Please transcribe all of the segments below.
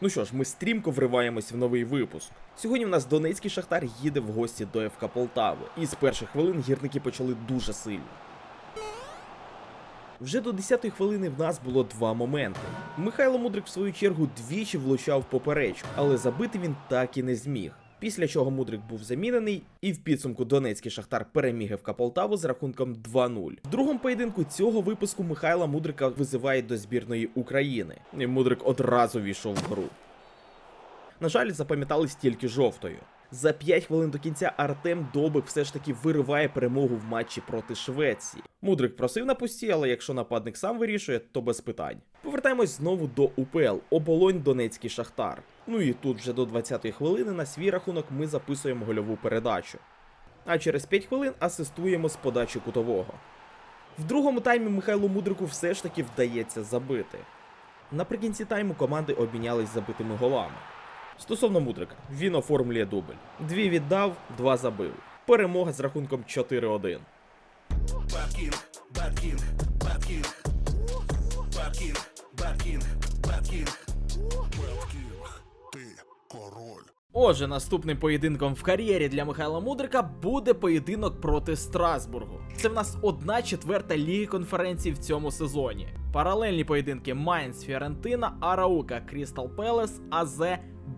Ну що ж, ми стрімко вриваємось в новий випуск. Сьогодні в нас Донецький Шахтар їде в гості до ФК Полтави, і з перших хвилин гірники почали дуже сильно. Вже до 10-ї хвилини в нас було два моменти. Михайло Мудрик в свою чергу двічі влучав поперечку, але забити він так і не зміг. Після чого Мудрик був замінений, і в підсумку Донецький Шахтар переміг ФК Полтаву з рахунком 2-0. В другому поєдинку цього випуску Михайла Мудрика визивають до збірної України. І Мудрик одразу війшов в гру. На жаль, запам'ятались тільки жовтою. За 5 хвилин до кінця Артем Добик все ж таки вириває перемогу в матчі проти Швеції. Мудрик просив на пусті, але якщо нападник сам вирішує, то без питань. Повертаємось знову до УПЛ Оболонь Донецький Шахтар. Ну і тут вже до 20-ї хвилини на свій рахунок ми записуємо гольову передачу. А через 5 хвилин асистуємо з подачі кутового. В другому таймі Михайлу Мудрику все ж таки вдається забити. Наприкінці тайму команди обмінялись забитими голами. Стосовно Мудрика, він оформлює дубль. Дві віддав, два забив. Перемога з рахунком 4-1. Bad Отже, наступним поєдинком в кар'єрі для Михайла Мудрика буде поєдинок проти Страсбургу. Це в нас одна четверта ліги конференції в цьому сезоні. Паралельні поєдинки Майнц, Фіорентина, Араука, Крістал Пелес, АЗ,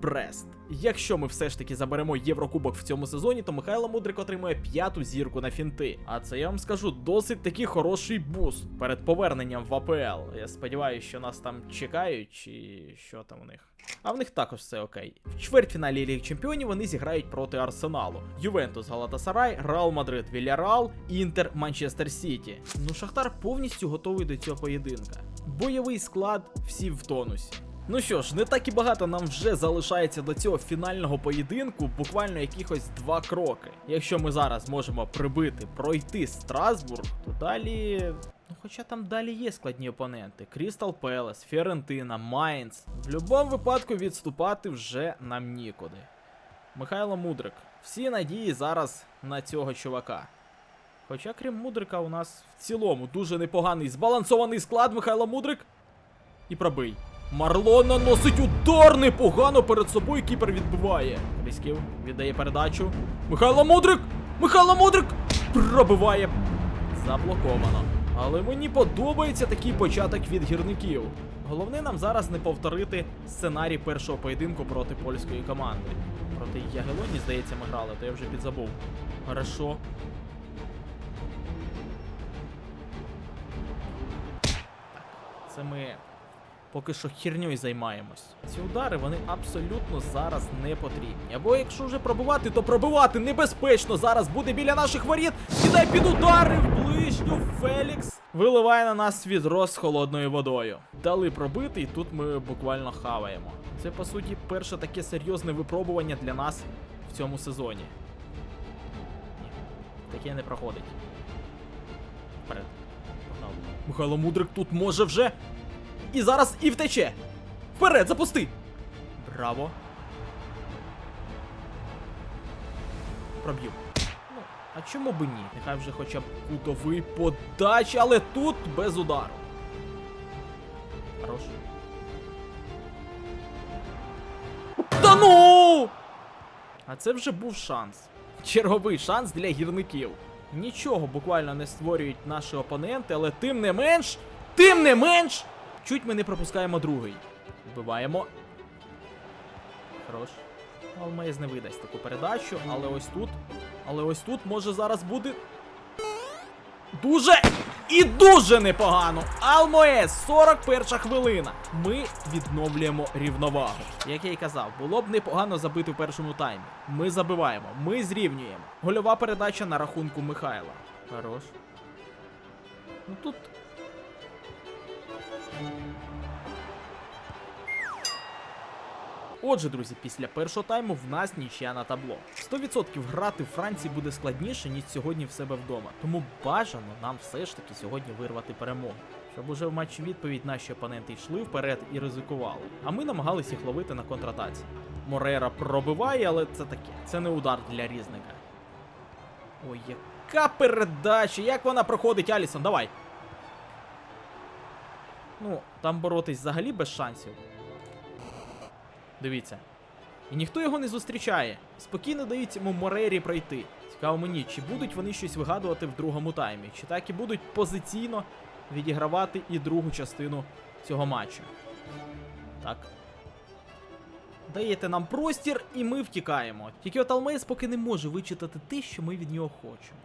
Брест. Якщо ми все ж таки заберемо Єврокубок в цьому сезоні, то Михайло Мудрик отримує п'яту зірку на фінти. А це я вам скажу досить таки хороший буст перед поверненням в АПЛ. Я сподіваюся, що нас там чекають, чи що там у них. А в них також все окей. В чвертьфіналі Ліги Чемпіонів вони зіграють проти Арсеналу. Ювентус, Галатасарай, Реал Мадрид, Вільяреал, Інтер, Манчестер Сіті. Ну, Шахтар повністю готовий до цього поєдинка. Бойовий склад всі в тонусі. Ну що ж, не так і багато нам вже залишається до цього фінального поєдинку, буквально якихось два кроки. Якщо ми зараз можемо прибити, пройти Страсбург, то далі. Ну, хоча там далі є складні опоненти: Крістал Пелес, Фіорентина, Майнц. В будь-якому випадку відступати вже нам нікуди. Михайло Мудрик. Всі надії зараз на цього чувака. Хоча, крім Мудрика, у нас в цілому дуже непоганий збалансований склад Михайло Мудрик. І пробий. Марлон наносить удар непогано перед собою. Кіпер відбиває. Різків віддає передачу. Михайло Мудрик! Михайло Мудрик! Пробиває. Заблоковано. Але мені подобається такий початок від гірників. Головне нам зараз не повторити сценарій першого поєдинку проти польської команди. Проти Ягелоні, здається, ми грали, то я вже підзабув. Хорошо. Це ми поки що херньою займаємось. Ці удари вони абсолютно зараз не потрібні. Або якщо вже пробивати, то пробивати небезпечно. Зараз буде біля наших воріт. Кидай під удари в ближню Фелікс. Виливає на нас відро з холодною водою. Дали пробити, і тут ми буквально хаваємо. Це по суті перше таке серйозне випробування для нас в цьому сезоні. Ні, таке не проходить. Вперед. Погнали. Михайло Мудрик тут може вже. І зараз і втече. Вперед, запусти! Браво. Проб'ю. Ну, а чому би ні? Нехай вже хоча б кутовий подач, але тут без удару. Хорош. Та ну! А це вже був шанс. Черговий шанс для гірників. Нічого буквально не створюють наші опоненти, але тим не менш, тим не менш, чуть ми не пропускаємо другий. Вбиваємо. Хорош. Алмейз не видасть таку передачу, але ось тут. Але ось тут може зараз бути. Дуже і дуже непогано. Алмоес, 41 хвилина. Ми відновлюємо рівновагу. Як я й казав, було б непогано забити в першому таймі. Ми забиваємо, ми зрівнюємо. Гольова передача на рахунку Михайла. Хорош. Ну тут. Отже, друзі, після першого тайму в нас нічия на табло. 100% грати в Франції буде складніше, ніж сьогодні в себе вдома. Тому бажано нам все ж таки сьогодні вирвати перемогу. Щоб уже в матчі відповідь наші опоненти йшли вперед і ризикували. А ми намагалися їх ловити на контратаці. Морейра пробиває, але це таке. Це не удар для різника. Ой, яка передача! Як вона проходить, Алісон? Давай. Ну, там боротись взагалі без шансів. Дивіться. І ніхто його не зустрічає. Спокійно дають йому Морері пройти. Цікаво мені, чи будуть вони щось вигадувати в другому таймі, чи так і будуть позиційно відігравати і другу частину цього матчу. Так. Даєте нам простір, і ми втікаємо. Тільки от Алмейс поки не може вичитати те, що ми від нього хочемо.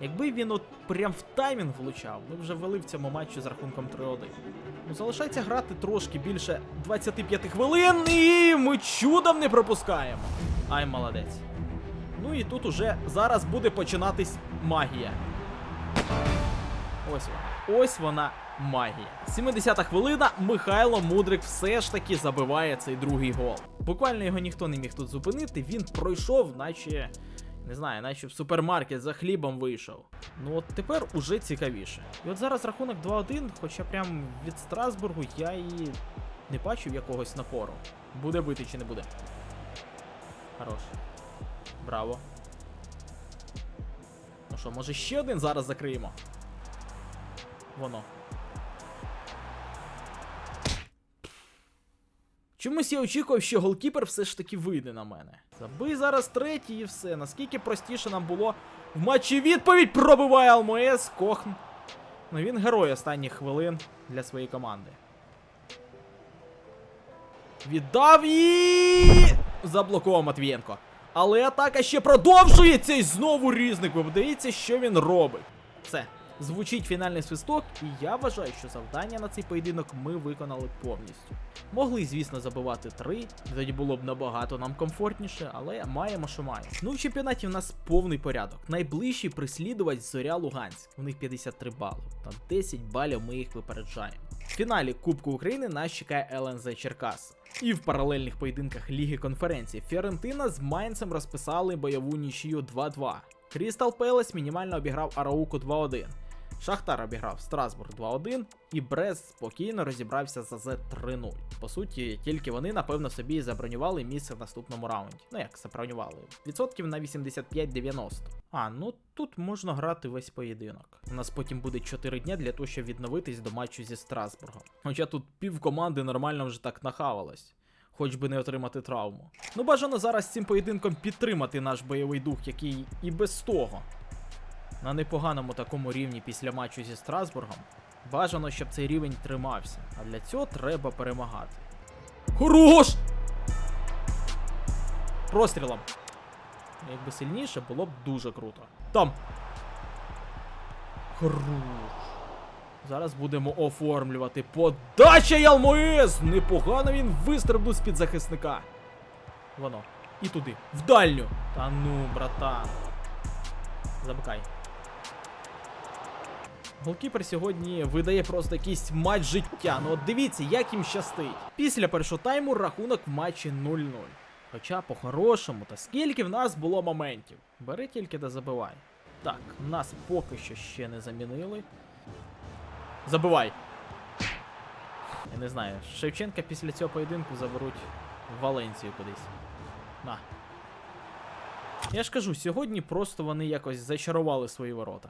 Якби він от прям в таймінг влучав, ми вже вели в цьому матчі з рахунком 3-1. Ну, залишається грати трошки більше 25 хвилин, і ми чудом не пропускаємо. Ай, молодець. Ну і тут уже зараз буде починатись магія. Ось вона. Ось вона магія. 70-та хвилина. Михайло Мудрик все ж таки забиває цей другий гол. Буквально його ніхто не міг тут зупинити. Він пройшов, наче. Не знаю, наче в супермаркет за хлібом вийшов. Ну от тепер уже цікавіше. І от зараз рахунок 2-1, хоча прям від Страсбургу я і не бачив якогось напору. Буде бити чи не буде. Хорош. Браво. Ну що, може ще один зараз закриємо? Воно. Чомусь я очікував, що голкіпер все ж таки вийде на мене. Забий зараз третій і все. Наскільки простіше нам було в матчі відповідь пробиває АЛМС, Кохн. Ну він герой останніх хвилин для своєї команди. Віддав і заблокував Матвієнко. Але атака ще продовжується і знову різник. Ви подивіться, що він робить. Все. Звучить фінальний свисток, і я вважаю, що завдання на цей поєдинок ми виконали повністю. Могли, звісно, забивати три, тоді було б набагато нам комфортніше, але маємо, що маємо. Ну, в чемпіонаті в нас повний порядок. Найближчий прислідувач Зоря Луганськ. У них 53 бали. На 10 балів ми їх випереджаємо. В фіналі Кубку України нас чекає ЛНЗ Черкас. І в паралельних поєдинках Ліги конференції Фіорентина з Майнцем розписали бойову нічию 2-2. Крістал Пелес мінімально обіграв Арауку 2-1. Шахтар обіграв Страсбург 2-1, і Брест спокійно розібрався за Z 3-0. По суті, тільки вони, напевно, собі і забронювали місце в наступному раунді. Ну як забронювали? Відсотків на 85-90. А, ну тут можна грати весь поєдинок. У нас потім буде 4 дня для того, щоб відновитись до матчу зі Страсбургом. Хоча тут пів команди нормально вже так нахавалось. Хоч би не отримати травму. Ну бажано зараз цим поєдинком підтримати наш бойовий дух, який і без того на непоганому такому рівні після матчу зі Страсбургом. Бажано, щоб цей рівень тримався. А для цього треба перемагати. Хорош! Прострілом. Якби сильніше, було б дуже круто. Там. Хорош. Зараз будемо оформлювати подача Ялмоес! Непогано він вистрибнув з-під захисника. Воно. І туди. В дальню. Та ну, братан. Замикай. Голкіпер сьогодні видає просто якийсь матч життя. Ну от дивіться, як їм щастить. Після першого тайму рахунок в матчі 0-0. Хоча по-хорошому, та скільки в нас було моментів. Бери тільки да забивай. Так, нас поки що ще не замінили. Забивай. Я не знаю, Шевченка після цього поєдинку заберуть в Валенцію кудись. На. Я ж кажу, сьогодні просто вони якось зачарували свої ворота.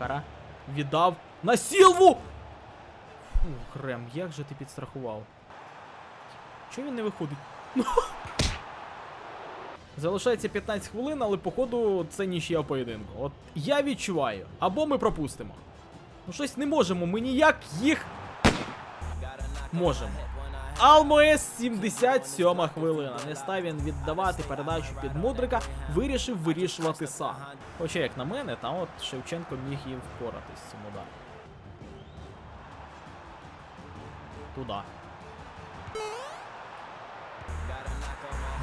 Кара. Віддав. На Сілву! Фу, Рем, як же ти підстрахував? Чого він не виходить? Залишається 15 хвилин, але походу це нічия поєдинку. От я відчуваю. Або ми пропустимо. Ну щось не можемо, ми ніяк їх. Можемо. Алмоес 77 хвилина. Не став він віддавати передачу під мудрика, вирішив вирішувати сам. Хоча, як на мене, там от Шевченко міг і впоратись з цим. Туда.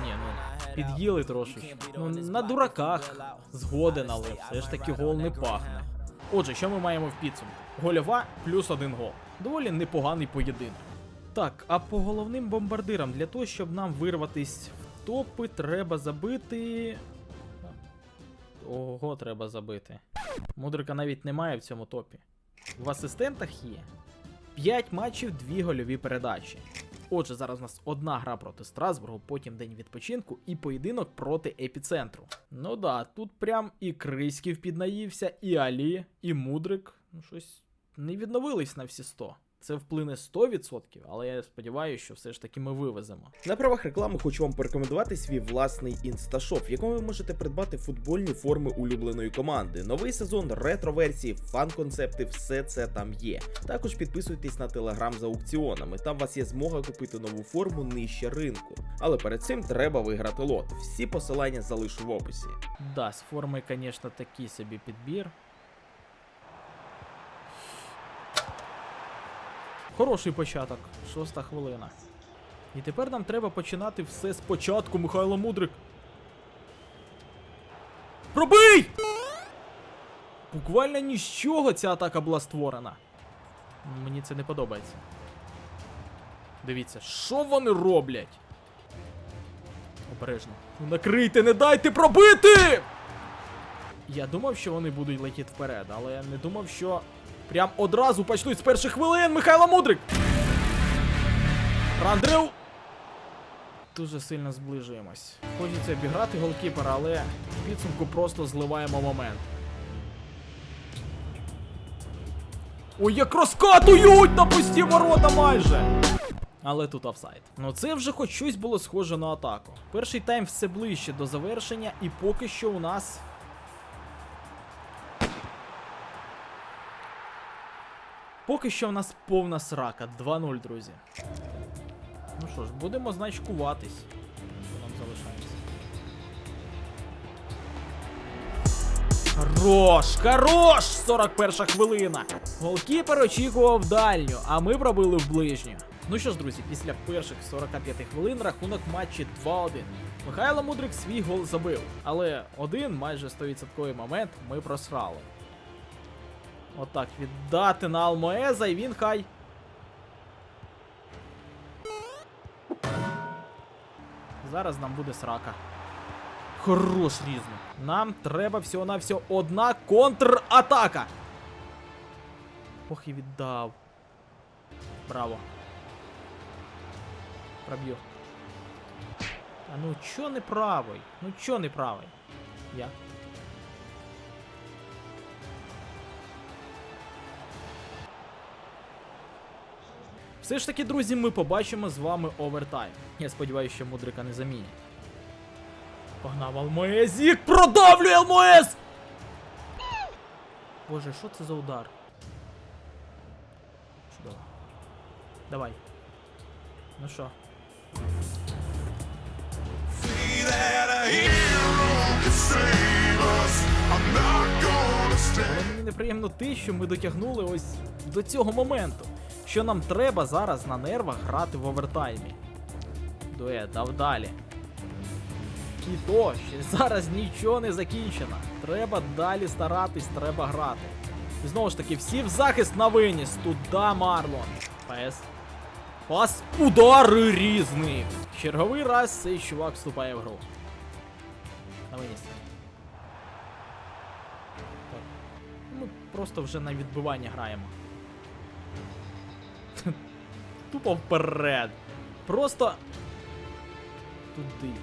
Ні, ну під'їли трошечки. Ну на дураках згоден, але все ж таки гол не пахне. Отже, що ми маємо в підсумку? Гольова плюс один гол. Доволі непоганий поєдинок. Так, а по головним бомбардирам для того, щоб нам вирватись в топи, треба забити. Ого, треба забити. Мудрика навіть немає в цьому топі. В асистентах є 5 матчів, 2 гольові передачі. Отже, зараз у нас одна гра проти Страсбургу, потім день відпочинку і поєдинок проти епіцентру. Ну да, тут прям і Криськів піднаївся, і Алі, і Мудрик. Ну щось не відновились на всі 100. Це вплине 100%, але я сподіваюся, що все ж таки ми вивеземо. На правах реклами хочу вам порекомендувати свій власний інсташоп, в якому ви можете придбати футбольні форми улюбленої команди. Новий сезон, ретро-версії, фан-концепти, все це там є. Також підписуйтесь на телеграм за аукціонами. Там у вас є змога купити нову форму нижче ринку. Але перед цим треба виграти лот. Всі посилання залишу в описі. Да, з форми, звісно, такий собі підбір. Хороший початок, шоста хвилина. І тепер нам треба починати все спочатку, Михайло Мудрик. Пробий! Буквально ні з чого ця атака була створена. Мені це не подобається. Дивіться, що вони роблять? Обережно. Ну накрийте, не дайте пробити! Я думав, що вони будуть летіти вперед, але я не думав, що прям одразу почнуть з перших хвилин Михайло Мудрик! Рандрев! Дуже сильно зближуємось. Хочеться обіграти голкіпера, але в підсумку просто зливаємо момент. Ой, як розкатують на пусті ворота майже! Але тут офсайд. Ну це вже хоч щось було схоже на атаку. Перший тайм все ближче до завершення, і поки що у нас. Поки що у нас повна срака. 2-0, друзі. Ну що ж, будемо значкуватись. Що нам залишається? Хорош! Хорош! 41 хвилина. Голкіпер очікував дальню, а ми пробили в ближню. Ну що ж, друзі, після перших 45 хвилин рахунок матчі 2-1. Михайло Мудрик свій гол забив, але один майже 100% момент ми просрали. Отак, віддати на Алмоеза і він хай. Зараз нам буде срака. Хорош різно. Нам треба всього-навсього одна контратака. Ох і віддав. Браво. Проб'ю. А ну чо не правий? Ну чо не правий? Я. Все ж таки, друзі, ми побачимо з вами овертайм. Я сподіваюся, що мудрика не замінять. Погнав Алмоезік! Продавлює Алмоез! Боже, що це за удар? Чудово. Давай. Ну що? Але мені неприємно те, що ми дотягнули ось до цього моменту. Що нам треба зараз на нервах грати в овертаймі. Дует, дав далі. І то, що зараз нічого не закінчено. Треба далі старатись, треба грати. І знову ж таки, всі в захист на виніс. Туда Марлон. Пес. Пас удари різний. Черговий раз цей чувак вступає в гру. На виніс. Так. Ми просто вже на відбивання граємо. Тупо вперед. Просто. Туди.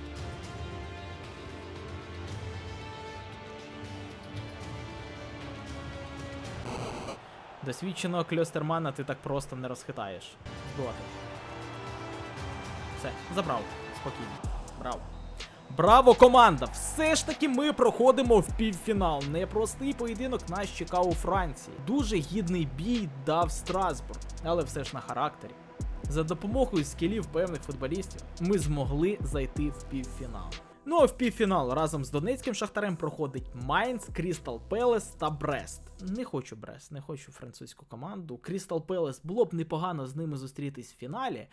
Досвідченого кльостермана ти так просто не розхитаєш. Збивати. Все, забрав. Спокійно. Браво. Браво, команда! Все ж таки ми проходимо в півфінал. Непростий поєдинок нас чекав у Франції. Дуже гідний бій дав Страсбург, але все ж на характері. За допомогою скілів певних футболістів ми змогли зайти в півфінал. Ну а в півфінал разом з Донецьким Шахтарем проходить Майнц, Крістал Пелес та Брест. Не хочу Брест, не хочу французьку команду. Крістал Пелес було б непогано з ними зустрітись в фіналі.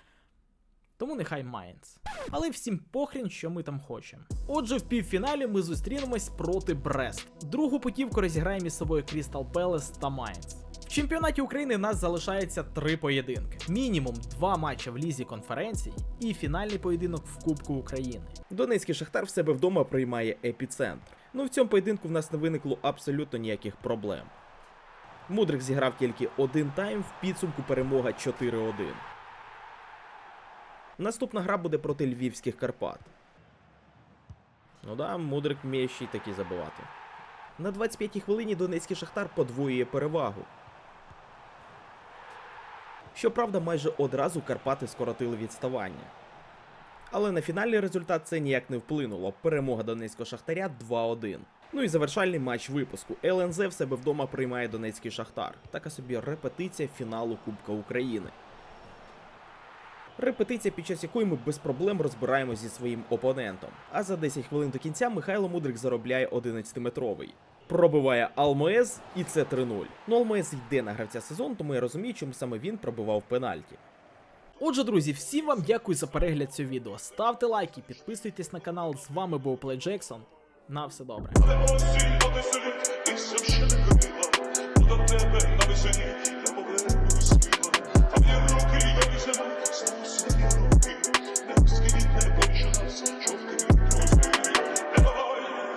Тому нехай Майнц. Але всім похрін, що ми там хочемо. Отже, в півфіналі ми зустрінемось проти Брест. Другу путівку розіграємо із собою Крістал Пелес та Майнц. Чемпіонаті України нас залишається три поєдинки: мінімум два матчі в лізі конференцій і фінальний поєдинок в Кубку України. Донецький Шахтар в себе вдома приймає епіцентр. Ну в цьому поєдинку в нас не виникло абсолютно ніяких проблем. Мудрик зіграв тільки один тайм, в підсумку перемога 4-1. Наступна гра буде проти львівських Карпат. Ну да, Мудрик вміє ще й таки забивати. На 25-й хвилині Донецький Шахтар подвоює перевагу. Щоправда, майже одразу Карпати скоротили відставання. Але на фінальний результат це ніяк не вплинуло. Перемога донецького шахтаря 2-1. Ну і завершальний матч випуску. ЛНЗ в себе вдома приймає донецький шахтар. Така собі репетиція фіналу Кубка України. Репетиція, під час якої ми без проблем розбираємо зі своїм опонентом. А за 10 хвилин до кінця Михайло Мудрик заробляє 11-метровий. Пробиває Алмоез, і це 3-0. Ну, Алмоез йде на гравця сезон, тому я розумію, чому саме він пробивав пенальті. Отже, друзі, всім вам дякую за перегляд цього відео. Ставте лайки, підписуйтесь на канал. З вами був Плей Джексон. На все добре.